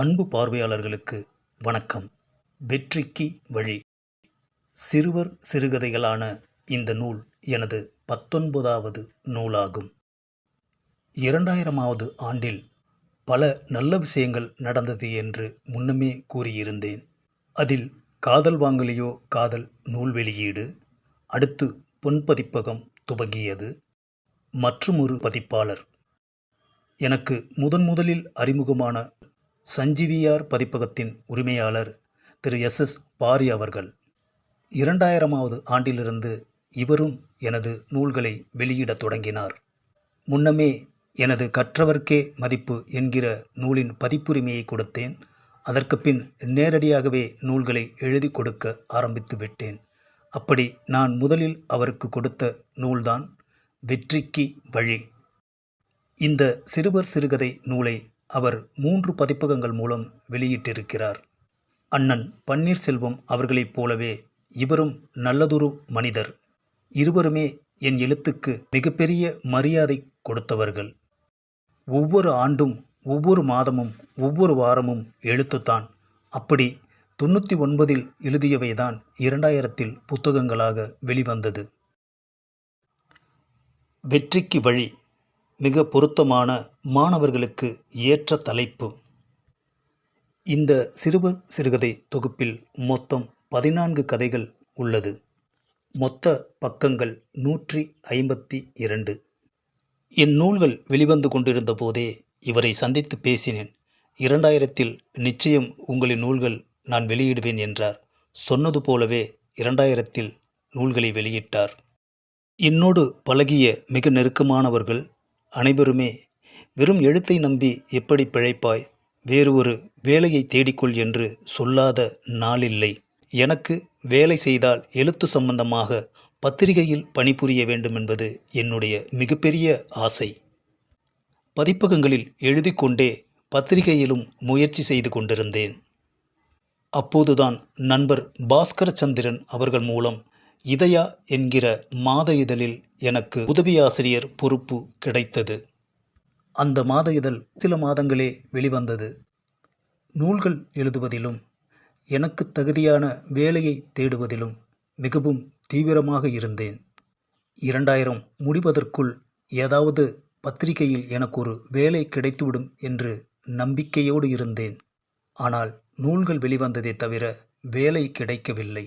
அன்பு பார்வையாளர்களுக்கு வணக்கம். வெற்றிக்கு வழி. சிறுவர் சிறுகதைகளான இந்த நூல் எனது பத்தொன்பதாவது நூலாகும். இரண்டாயிரமாவது ஆண்டில் பல நல்ல விஷயங்கள் நடந்தது என்று முன்னமே கூறியிருந்தேன். அதில் காதல் வாங்கலியோ காதல் நூல் வெளியீடு அடுத்து பொன் பதிப்பகம் துவங்கியது மற்றுமொரு பதிப்பாளர். எனக்கு முதன் முதலில் அறிமுகமான சஞ்சீவியார் பதிப்பகத்தின் உரிமையாளர் திரு எஸ் எஸ் பாரி அவர்கள். இரண்டாயிரமாவது ஆண்டிலிருந்து இவரும் எனது நூல்களை வெளியிடத் தொடங்கினார். முன்னமே எனது கற்றவர்க்கே மதிப்பு என்கிற நூலின் பதிப்புரிமையை கொடுத்தேன். அதற்கு பின் நேரடியாகவே நூல்களை எழுதி கொடுக்க ஆரம்பித்து விட்டேன். அப்படி நான் முதலில் அவருக்கு கொடுத்த நூல்தான் வெற்றிக்கு வழி. இந்த சிறுவர் சிறுகதை நூலை அவர் மூன்று பதிப்பகங்கள் மூலம் வெளியிட்டிருக்கிறார். அண்ணன் பன்னீர்செல்வம் அவர்களைப் போலவே இவரும் நல்லதொரு மனிதர். இருவருமே என் எழுத்துக்கு மிகப்பெரிய மரியாதை கொடுத்தவர்கள். ஒவ்வொரு ஆண்டும் ஒவ்வொரு மாதமும் ஒவ்வொரு வாரமும் எழுத்துத்தான். அப்படி தொண்ணூற்றி ஒன்பதில் எழுதியவைதான் இரண்டாயிரத்தில் புத்தகங்களாக வெளிவந்தது. வெற்றிக்கு வழி மிக பொருத்தமான மாணவர்களுக்கு ஏற்ற தலைப்பு. இந்த சிறுவர் சிறுகதை தொகுப்பில் மொத்தம் பதினான்கு கதைகள் உள்ளது. மொத்த பக்கங்கள் நூற்றி ஐம்பத்தி இரண்டு. என் நூல்கள் வெளிவந்து கொண்டிருந்த போதே இவரை சந்தித்து பேசினேன். இரண்டாயிரத்தில் நிச்சயம் உங்களின் நூல்கள் நான் வெளியிடுவேன் என்றார். சொன்னது போலவே இரண்டாயிரத்தில் நூல்களை வெளியிட்டார். என்னோடு பழகிய மிக நெருக்கமானவர்கள் அனைவருமே வெறும் எழுத்தை நம்பி எப்படி பிழைப்பாய்? வேறு ஒரு வேலையை தேடிக்கொள் என்று சொல்லாத நாளில்லை. எனக்கு வேலை செய்தால் எழுத்து சம்பந்தமாக பத்திரிகையில் பணிபுரிய வேண்டும் என்பது என்னுடைய மிகப்பெரிய ஆசை. பதிப்பகங்களில் எழுதி கொண்டே பத்திரிகையிலும் முயற்சி செய்து கொண்டிருந்தேன். அப்போதுதான் நண்பர் பாஸ்கரச்சந்திரன் அவர்கள் மூலம் இதயா என்கிற மாத இதழில் எனக்கு உதவி ஆசிரியர் பொறுப்பு கிடைத்தது. அந்த மாத இதழ் சில மாதங்களே வெளிவந்தது. நூல்கள் எழுதுவதிலும் எனக்கு தகுதியான வேலையை தேடுவதிலும் மிகவும் தீவிரமாக இருந்தேன். இரண்டாயிரம் முடிவதற்குள் ஏதாவது பத்திரிகையில் எனக்கு ஒரு வேலை கிடைத்துவிடும் என்று நம்பிக்கையோடு இருந்தேன். ஆனால் நூல்கள் வெளிவந்ததே தவிர வேலை கிடைக்கவில்லை.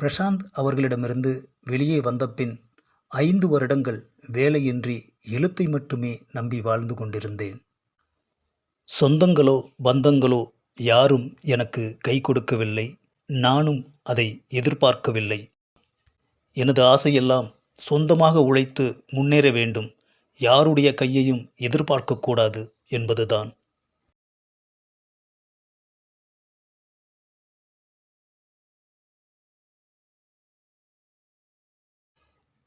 பிரசாந்த் அவர்களிடமிருந்து வெளியே வந்தபின் ஐந்து வருடங்கள் வேலையின்றி எழுத்தை மட்டுமே நம்பி வாழ்ந்து கொண்டிருந்தேன். சொந்தங்களோ பந்தங்களோ யாரும் எனக்கு கை கொடுக்கவில்லை. நானும் அதை எதிர்பார்க்கவில்லை. எனது ஆசையெல்லாம் சொந்தமாக உழைத்து முன்னேற வேண்டும். யாருடைய கையையும் எதிர்பார்க்கக்கூடாது என்பதுதான்.